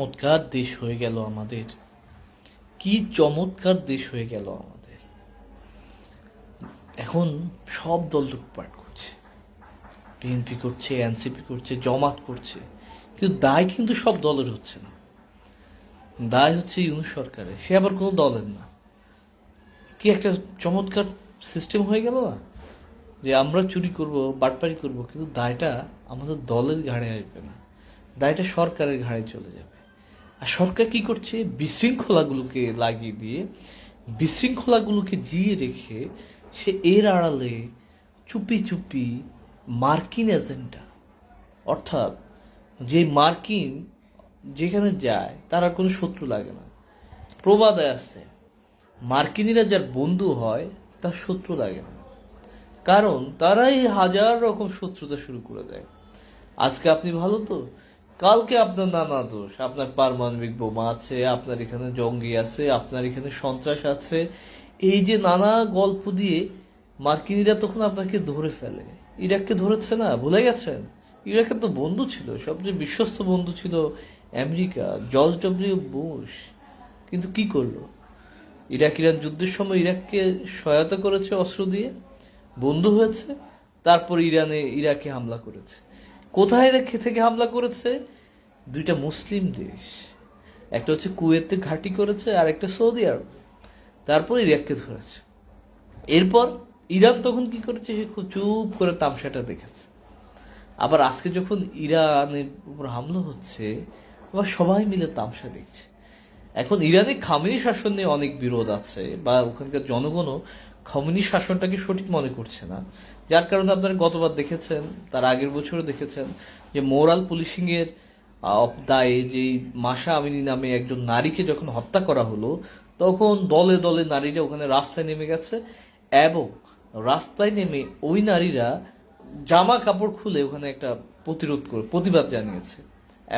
চমৎকার দেশ হয়ে গেল আমাদের। কি চমৎকার দেশ হয়ে গেল আমাদের। এখন সব দল লুটপাট করছে। বিএনপি করছে এনসিপি করছে, জমাত করছে। কিন্তু দায় কিন্তু সব দলের হচ্ছে না। দায় হচ্ছে ইউনুস সরকারের। সে আবার কোনো দলের না। কি একটা চমৎকার সিস্টেম হয়ে গেল না? যে আমরা চুরি করব, বাটপারি করব, কিন্তু দায়টা আমাদের দলের ঘাড়ে আসবে না। দায়টা সরকারের ঘাড়ে চলে যাবে। আর সরকার কি করছে? বিশৃঙ্খলাগুলোকে লাগিয়ে দিয়ে, বিশৃঙ্খলাগুলোকে জিয়ে রেখে সে এর আড়ালে চুপি চুপি মার্কিন এজেন্ডা, অর্থাৎ যে মার্কিন যেখানে যায়, তার কোনো শত্রু লাগে না। প্রবাদে আছে, মার্কিনীরা যার বন্ধু হয়, তার শত্রু লাগে না। কারণ তারাই হাজার রকম শত্রুতা শুরু করে দেয়। আজকে আপনি ভালো তো? কালকে আপনার নানা দোষ। আপনার পারমাণবিক বোমা আছে, আপনার এখানে জঙ্গি আছে, আপনার এখানে সন্ত্রাস আছে। এই যে নানা গল্প দিয়ে মার্কিনীরা তখন আপনাকে ধরে ফেলে। ইরাককে ধরেছে না? ভুলে গেছেন? ইরাকের তো বন্ধু ছিল, সবচেয়ে বিশ্বস্ত বন্ধু ছিল আমেরিকা, জর্জ ডব্লিউ বুশ। কিন্তু কি করল? ইরাক, ইরান যুদ্ধের সময় ইরাককে সহায়তা করেছে অস্ত্র দিয়ে, বন্ধু হয়েছে, তারপর ইরানে, ইরাকে হামলা করেছে। কোথায় রেখে থেকে হামলা করেছে? দুইটা মুসলিম দেশ। একটা হচ্ছে কুয়েতে ঘাঁটি করেছে, আর একটা সৌদি আরব। তারপর ইরাককে ধরেছে। এরপর ইরান তখন কি করেছে? সে খুব চুপ করে তামসাটা দেখেছে। আবার আজকে যখন ইরানের উপর হামলা হচ্ছে, আবার সবাই মিলে তামসা দেখছে। এখন ইরানে খামেনি শাসন নিয়ে অনেক বিরোধ আছে, বা ওখানকার জনগণও খামেনি শাসনটাকে সঠিক মনে করছে না। যার কারণে আপনারা গতবার দেখেছেন, তার আগের বছরও দেখেছেন, যে মোরাল পুলিশিং এর দায়ে যে মাসা আমিনী নামে একজন নারীকে যখন হত্যা করা হলো, তখন দলে দলে নারীরা ওখানে রাস্তায় নেমে গেছে এবং রাস্তায় নেমে ওই নারীরা জামা কাপড় খুলে ওখানে একটা প্রতিরোধ করে, প্রতিবাদ জানিয়েছে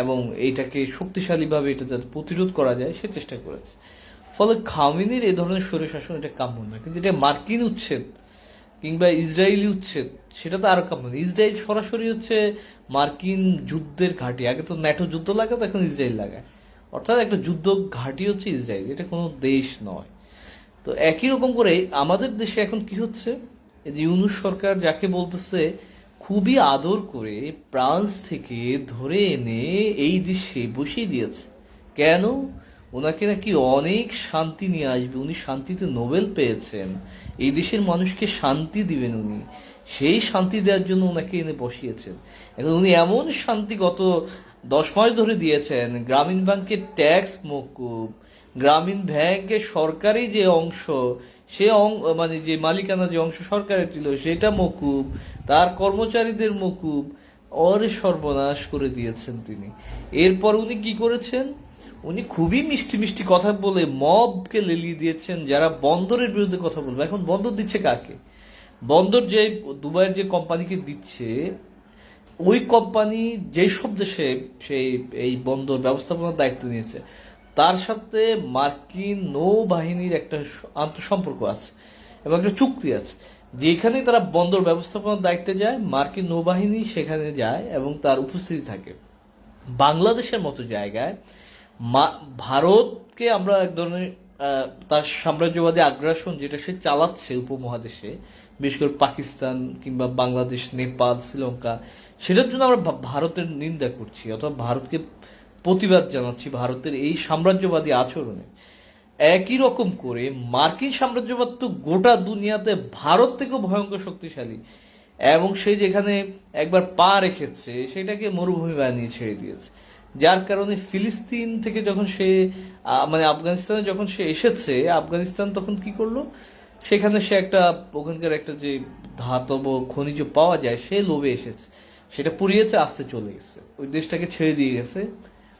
এবং এইটাকে শক্তিশালীভাবে এটা যাতে প্রতিরোধ করা যায়, সে চেষ্টা করেছে। ফলে খামিনির এই ধরনের শরীর স্বৈরশাসন এটা কাম্য নয়, কিন্তু এটা মার্কিন উচ্ছেদ কিংবা ইসরায়েলি উচ্ছেদ সেটা তো আরও কাম্য ইসরায়েল সরাসরি হচ্ছে মার্কিন যুদ্ধের ঘাঁটি। আগে তো ন্যাটো যুদ্ধ লাগে তো এখন ইসরায়েল লাগায়। অর্থাৎ একটা যুদ্ধ ঘাঁটি হচ্ছে ইসরায়েল, এটা কোনো দেশ নয়। তো একই রকম করে আমাদের দেশে এখন কি হচ্ছে? যে ইউনুস সরকার যাকে বলতেছে, খুবই আদর করে ফ্রান্স থেকে ধরে এনে এই দেশে বসিয়ে দিয়েছে। কেন? ওনাকে নাকি অনেক শান্তি নিয়ে আসবে। উনি শান্তিতে নোবেল পেয়েছেন। এই দেশের মানুষকে শান্তি দিবেন উনি। সেই শান্তি দেওয়ার জন্য ওনাকে এনে বসিয়েছেন। এখন উনি এমন শান্তি গত দশ মাস ধরে দিয়েছেন, গ্রামীণ ব্যাংকের ট্যাক্স মকুব, গ্রামীণ ব্যাংকের সরকারি যে অংশ, সে মানে যে মালিকানা যে অংশ সরকারের ছিল, সেটা মকুব, তার কর্মচারীদের মকুব, অরে সর্বনাশ করে দিয়েছেন তিনি। এরপর উনি কি করেছেন? উনি খুবই মিষ্টি মিষ্টি কথা বলে মবকে লেলিয়ে দিয়েছেন যারা বন্দরের বিরুদ্ধে কথা বলবে। এখন বন্দর দিচ্ছে কাকে? বন্দর যে দুবাইয়ের যে কোম্পানিকে দিচ্ছে, ওই কোম্পানি যেই সব দেশে সেই এই বন্দর ব্যবস্থাপনার দায়িত্ব নিয়েছে, তার সাথে মার্কিন নৌবাহিনীর একটা আন্তঃসম্পর্ক আছে এবং একটা চুক্তি আছে। যেখানে তারা বন্দর ব্যবস্থাপনার দায়িত্বে যায়, মার্কিন নৌবাহিনী সেখানে যায় এবং তার উপস্থিতি থাকে। বাংলাদেশের মতো জায়গায় ভারতকে আমরা এক ধরনের তার সাম্রাজ্যবাদী আগ্রাসন যেটা সে চালাচ্ছে উপমহাদেশে, বিশেষ করে পাকিস্তান কিংবা বাংলাদেশ, নেপাল, শ্রীলঙ্কা, সেটার জন্য আমরা ভারতের নিন্দা করছি, অথবা ভারতকে প্রতিবাদ জানাচ্ছি ভারতের এই সাম্রাজ্যবাদী আচরণে। একই রকম করে মার্কিন সাম্রাজ্যবাদ তো গোটা দুনিয়াতে ভারত থেকেও ভয়ঙ্কর শক্তিশালী, এবং সে যেখানে একবার পা রেখেছে, সেটাকে মরুভূমি বানিয়ে ছেড়ে দিয়েছে। যার কারণে ফিলিস্তিন থেকে যখন সে মানে আফগানিস্তানে যখন সে এসেছে, আফগানিস্তান তখন কি করল? সেখানে সে একটা, ওখানকার একটা যে ধাতব খনিজ পাওয়া যায়, সে লোভে এসেছে। সেটা পুড়িয়েছে, আসতে চলে গেছে। ওই দেশটাকে ছেড়ে দিয়ে গেছে।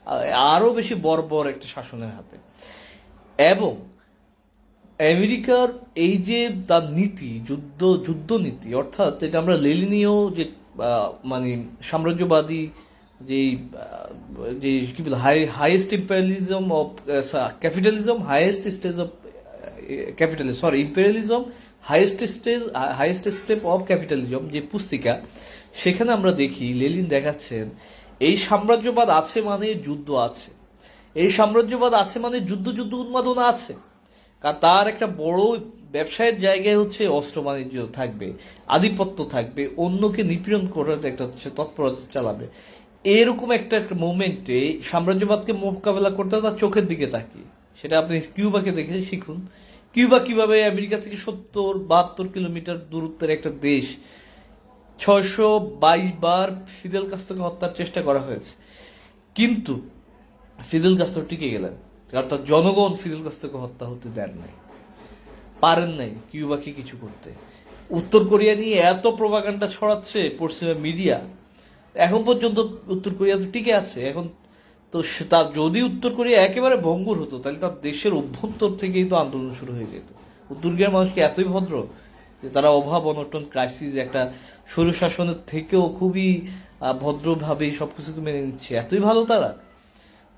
আ- আরও বেশি বর্বর একটা শাসনের হাতে। এবং আমেরিকার এই যে তার নীতি, যুদ্ধ যুদ্ধ নীতি অর্থাৎ এটা আমরা লেলিনীয় যে মানে সাম্রাজ্যবাদী যে যে, কি বলে high highest imperialism of capitalism highest stage of capitalism sorry imperialism highest stage highest step of capitalism যে পুস্তিকা, সেখানে আমরা দেখি লেলিন দেখাচ্ছেন, এই সাম্রাজ্যবাদ আছে মানে যুদ্ধ আছে। এই সাম্রাজ্যবাদ আছে মানে যুদ্ধ যুদ্ধ উন্মাদনা আছে। কারণ তার একটা বড় ব্যবসায়ের জায়গায় হচ্ছে অস্ত্র বাণিজ্য থাকবে, আধিপত্য থাকবে, অন্যকে নিপীড়ন করার একটা হচ্ছে তৎপরতা চালাবে। এরকম একটা মুভমেন্টে সাম্রাজ্যবাদকে মোকাবেলা করতে তার চোখের দিকে তাকিয়ে। সেটা আপনি কিউবাকে দেখে শিখুন। কিউবা কীভাবে আমেরিকা থেকে সত্তর, বাহাত্তর কিলোমিটার দূরত্বের একটা দেশ ছয়শো বাইশ বার ফিদেল কাস্ত্রোকে হত্যার চেষ্টা করা হয়েছে। কিন্তু ফিদেল কাস্ত্রো টিকে গেলেন। কারণ তার জনগণ ফিদেল কাস্ত্রোকে হত্যা হতে দেন নাই। পারেন নাই কিউবাকে কিছু করতে। উত্তর কোরিয়া নিয়ে এত প্রভাকাণ্ডা ছড়াচ্ছে পশ্চিমা মিডিয়া। এখন পর্যন্ত উত্তর কোরিয়া তো টিকে আছে। এখন তো তার যদি উত্তর কোরিয়া একেবারে ভঙ্গুর হতো, তাহলে তার দেশের অভ্যন্তর থেকেই তো আন্দোলন শুরু হয়ে যেত। উত্তর কোরিয়ার মানুষ কি এতই ভদ্র যে তারা অভাব, অনটন ক্রাইসিস একটা স্বৈরশাসনের থেকেও খুবই ভদ্রভাবে ভদ্রভাবে সবকিছুকে মেনে নিচ্ছে। এতই ভালো তারা।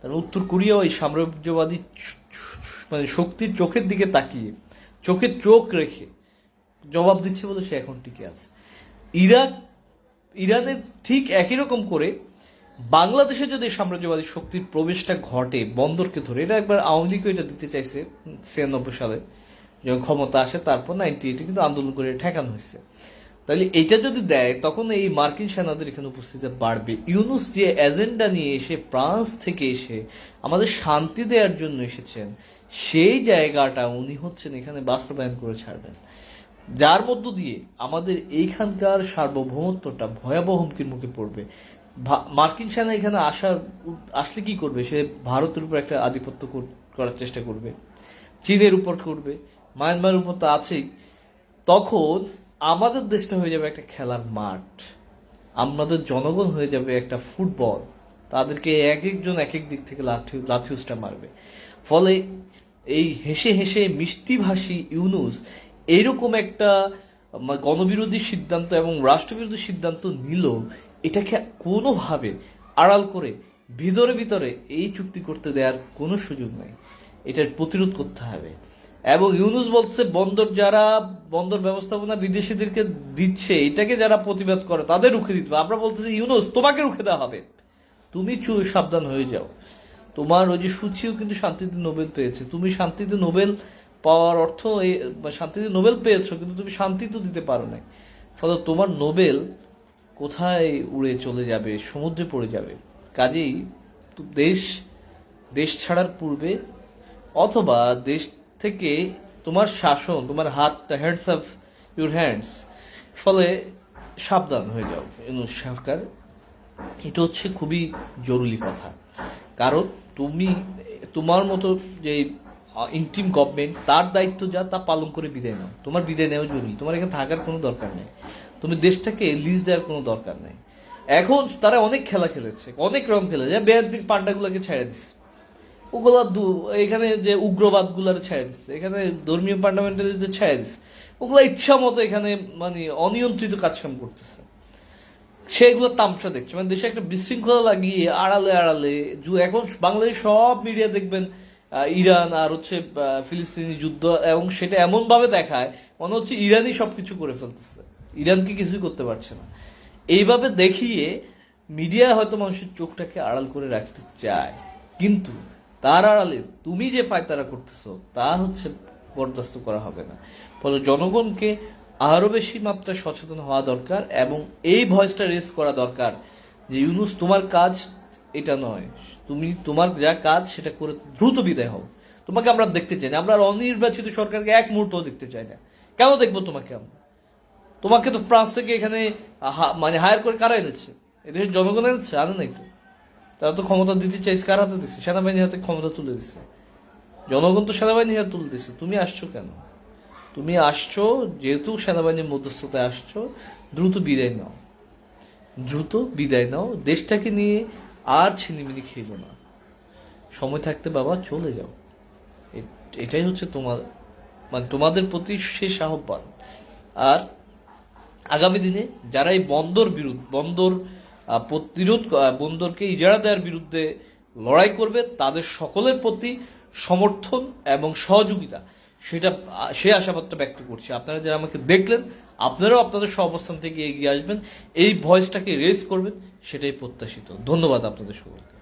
তারা উত্তর কোরিয়াও এই সাম্রাজ্যবাদী মানে শক্তির চোখের দিকে তাকিয়ে চোখে চোখ রেখে জবাব দিচ্ছে বলে সে এখন টিকে আছে। ইরাক ইরানের ঠিক একই রকম করে বাংলাদেশে যদি সাম্রাজ্যবাদী শক্তির প্রবেশটা ঘটে বন্দরকে ধরে, এটা একবার আওয়ামী লীগও এটা দিতে চাইছে ছিয়ানব্বই সালে, যখন ক্ষমতা আসে, তারপর নাইনটি এইটে কিন্তু আন্দোলন করে ঠেকানো হয়েছে। তাহলে এটা যদি দেয়, তখন এই মার্কিন সেনাদের এখানে উপস্থিতি বাড়বে। ইউনুস যে এজেন্ডা নিয়ে এসে ফ্রান্স থেকে এসে আমাদের শান্তি দেওয়ার জন্য এসেছেন, সেই জায়গাটা উনি হচ্ছেন এখানে বাস্তবায়ন করে ছাড়বেন। যার মধ্য দিয়ে আমাদের এইখানকার সার্বভৌমত্বটা ভয়াবহ হুমকির মুখে পড়বে। মার্কিন সেনা এখানে আসার আসলে কি করবে? সে ভারতের উপর একটা আধিপত্য করার চেষ্টা করবে। চীনের উপর করবে। মায়ানমারের উপর তো আছেই। তখন আমাদের দেশটা হয়ে যাবে একটা খেলার মাঠ। আমাদের জনগণ হয়ে যাবে একটা ফুটবল। তাদেরকে এক একজন এক এক দিক থেকে লাঠি লাঠিউসটা মারবে। ফলে এই হেসে হেসে মিষ্টিভাষী ইউনুস এইরকম একটা গণবিরোধী সিদ্ধান্ত এবং রাষ্ট্রবিরোধী সিদ্ধান্ত নিল, এটাকে কোনোভাবে আড়াল করে ভিতরে ভিতরে এই চুক্তি করতে দেওয়ার কোনো সুযোগ নাই। এটার প্রতিরোধ করতে হবে। এবং ইউনুস বলছে, বন্দর যারা বন্দর ব্যবস্থাপনা বিদেশিদেরকে দিচ্ছে, এটাকে যারা প্রতিবাদ করে, তাদের রুখে দিতে হবে। আমরা বলতেছি, ইউনুস, তোমাকে রুখে দেওয়া হবে। তুমি চু সাবধান হয়ে যাও। তোমার ওই যে সূচিও কিন্তু শান্তিতে নোবেল পেয়েছে। তুমি শান্তিতে নোবেল পাওয়ার অর্থ শান্তিতে নোবেল পেয়েছ, কিন্তু তুমি শান্তি তো দিতে পারো নাই। ফলে তোমার নোবেল কোথায় উড়ে চলে যাবে, সমুদ্রে পড়ে যাবে? কাজেই দেশ দেশ ছাড়ার পূর্বে অথবা দেশ থেকে তোমার শাসন, তোমার হাত হ্যান্ডস অফ ইউর হ্যান্ডস ফলে সাবধান হয়ে যাও। সরকার, এটা হচ্ছে খুবই জরুরি কথা। কারণ তুমি, তোমার মতো যে ইন্টিম গভর্নমেন্ট তার দায়িত্ব যা তা পালন করে বিদায় নাও। তোমার বিদায় নেওয়া জরুরি। তোমার এখানে থাকার কোনো দরকার নেই। তুমি দেশটাকে লিজ দেওয়ার কোনো দরকার নেই। এখন তারা অনেক খেলা খেলেছে, অনেক রকম খেলেছে। বেয়াদির পান্ডাগুলোকে ছেড়ে দিচ্ছে ওগুলা এখানে যে উগ্রবাদগুলার ছেড়ে দিচ্ছে এখানে ধর্মীয় পার্লামেন্টারিজদের ছেড়ে দিচ্ছে ওগুলা ইচ্ছা মতো এখানে মানে অনিয়ন্ত্রিত কাজকাম করতেছে। সেগুলো তামসা দেখছে। মানে দেশে একটা বিশৃঙ্খলা লাগিয়ে আড়ালে আড়ালে এখন বাংলাদেশ সব মিডিয়া দেখবেন ইরান আর হচ্ছে ফিলিস্তিনি যুদ্ধ, এবং সেটা এমন ভাবে দেখায়, মনে হচ্ছে ইরানই সবকিছু করে ফেলতেছে। ইরানকে কিছুই করতে পারছে না। এইভাবে দেখিয়ে মিডিয়া হয়তো মানুষের চোখটাকে আড়াল করে রাখতে চায়, কিন্তু তার আড়ালে তুমি যে পায়তারা করতেছো, তা হচ্ছে বরদাস্ত করা হবে না। ফলে জনগণকে আরও বেশি মাত্রায় সচেতন হওয়া দরকার, এবং এই ভয়েসটা রেস করা দরকার যে, ইউনুস, তোমার কাজ এটা নয়। তুমি, তোমার যা কাজ, সেটা করে দ্রুত বিদায় হও। তোমাকে আমরা দেখতে চাই না। আমরা অনির্বাচিত সরকারকে এক মুহূর্ত দেখতে চাই না। কেন দেখব তোমাকে আমরা? তোমাকে তো ফ্রান্স থেকে এখানে মানে হায়ার করে কারা এনেছে? এদেশের জনগণ এনেছে আনে না একটু। তারা তো ক্ষমতা দিতে চাইছে, কার হাতে দিচ্ছে সেনাবাহিনীর হাতে ক্ষমতা তুলে দিচ্ছে জনগণ তো সেনাবাহিনীর হাতে তুলে দিচ্ছে তুমি আসছো কেন? তুমি আসছো, যেহেতু সেনাবাহিনীর মধ্যস্থতায় আসছো, দ্রুত বিদায় নাও। দ্রুত বিদায় নাও। দেশটাকে নিয়ে আর ছিনিমিনি খেলো না। সময় থাকতে বাবা চলে যাও। এটাই হচ্ছে তোমার মানে তোমাদের প্রতি শেষ আহ্বান। আর আগামী দিনে যারা এই বন্দর বিরোধ বন্দর প্রতিরোধ বন্দরকে ইজারা দেওয়ার বিরুদ্ধে লড়াই করবে, তাদের সকলের প্রতি সমর্থন এবং সহযোগিতা, সেটা সে আশাবাদটা ব্যক্ত করছি। আপনারা যারা আমাকে দেখলেন আপনারাও আপনাদের অবস্থান থেকে এগিয়ে আসবেন। এই ভয়েসটাকে রেজ করবেন, সেটাই প্রত্যাশিত। ধন্যবাদ আপনাদের সকলকে।